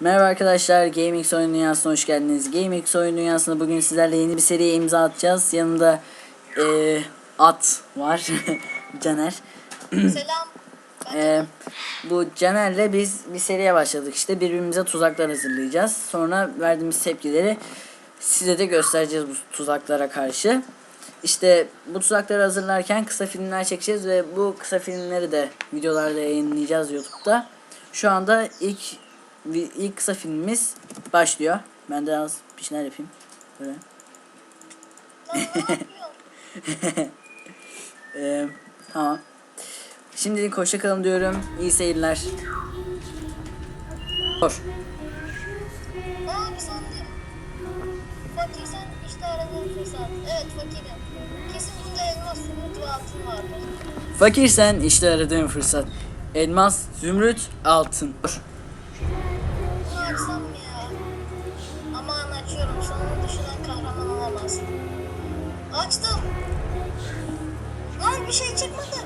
Merhaba arkadaşlar, GameX oyun dünyasına hoş geldiniz. GameX oyun dünyasında bugün sizlerle yeni bir seriye imza atacağız. Yanımda eee, at var, Caner. Selam. Eee, bu Caner'le biz bir seriye başladık işte. Birbirimize tuzaklar hazırlayacağız. Sonra verdiğimiz tepkileri size de göstereceğiz bu tuzaklara karşı. İşte bu tuzakları hazırlarken kısa filmler çekeceğiz ve bu kısa filmleri de videolarda yayınlayacağız YouTube'da. Şu anda ilk ilk kısa filmimiz başlıyor. Ben de az bir şeyler yapayım. Böyle. Eee, tamam. Şimdilik hoşça kalın diyorum. İyi seyirler. Fakir sen işte aradığın fırsat. Evet fakirim. Kesin bunda elmas, zümrüt ve altın vardır. Fakirsen işte aradığın fırsat. Elmas, zümrüt, altın. Dur. Bunu açsam ya? Aman açıyorum. Sonunu düşünen kahraman olamaz. Açtım. Lan bir şey çıkmadı.